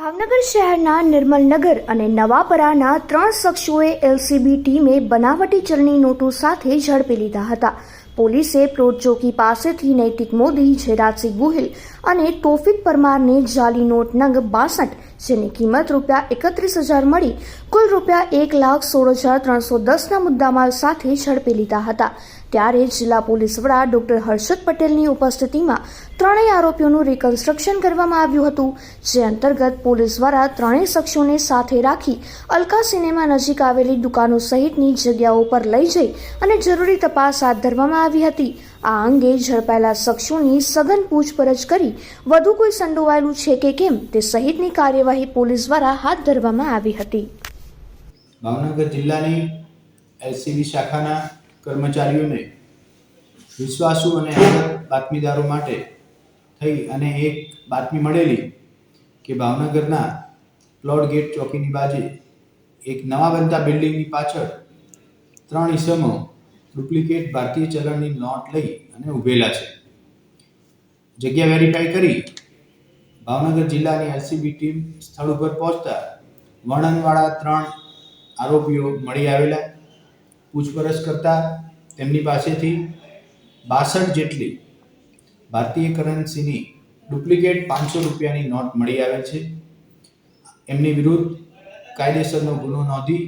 ભાવનગર શહેરના નિર્મલનગર અને નવાપરાના ત્રણ શખ્સોએ એલસીબી ટીમે બનાવટી ચલણી નોટો સાથે ઝડપી લીધા હતા. પોલીસે પ્લોટ પાસેથી નૈતિક મોદી, જયરાજસિંહ ગોહિલ અને તોફિક પરમારને જાલી નોટ નંગ બાસઠ, જેની કિંમત રૂપિયા એકત્રીસ હજાર મળી, કુલ રૂપિયા એક લાખ સોળ હજાર ત્રણસો દસના મુદ્દામાલ સાથે ઝડપી લીધા હતા. ત્યારે જિલ્લા પોલીસ વડા ડોક્ટર હર્ષદ પટેલની ઉપસ્થિતિમાં ત્રણેય આરોપીઓનું રિકન્સ્ટ્રક્શન કરવામાં આવ્યું હતું, જે અંતર્ગત પોલીસ દ્વારા ત્રણેય શખ્સોને સાથે રાખી અલકા સિનેમા નજીક આવેલી દુકાનો સહિતની જગ્યાઓ પર લઈ જઈ અને જરૂરી તપાસ હાથ ધરવામાં આવી હતી. આ અંગે ઝડપાયેલા શખ્સોની સઘન પૂછપરછ કરી વધુ કોઈ સંડોવાયેલું છે કે કેમ તે સહિતની કાર્યવાહી પોલીસ દ્વારા હાથ ધરવામાં આવી હતી. ભાવનગર જિલ્લાની એલસીબી શાખાના કર્મચારીઓને વિશ્વાસુ અને બાતમીદારો માટે થઈ અને એક બાતમી મળેલી કે ભાવનગરના પ્લોટ ગેટ ચોકીની બાજુ એક નવા બનતા બિલ્ડિંગની પાછળ ત્રણ ઈસમો ડુપ્લિકેટ ભારતીય ચલણની નોટ લઈ અને ઊભેલા છે. જગ્યા વેરીફાઈ કરી ભાવનગર જિલ્લાની એલસીબી ટીમ સ્થળ ઉપર પહોંચતા વર્ણનવાળા ત્રણ આરોપીઓ મળી આવેલા. પૂછપરછ કરતા તેમની પાસેથી બાસઠ જેટલી ભારતીય કરન્સીની ડુપ્લિકેટ પાંચસો રૂપિયાની નોટ મળી આવે છે. એમની વિરુદ્ધ કાયદેસરનો ગુનો નોંધી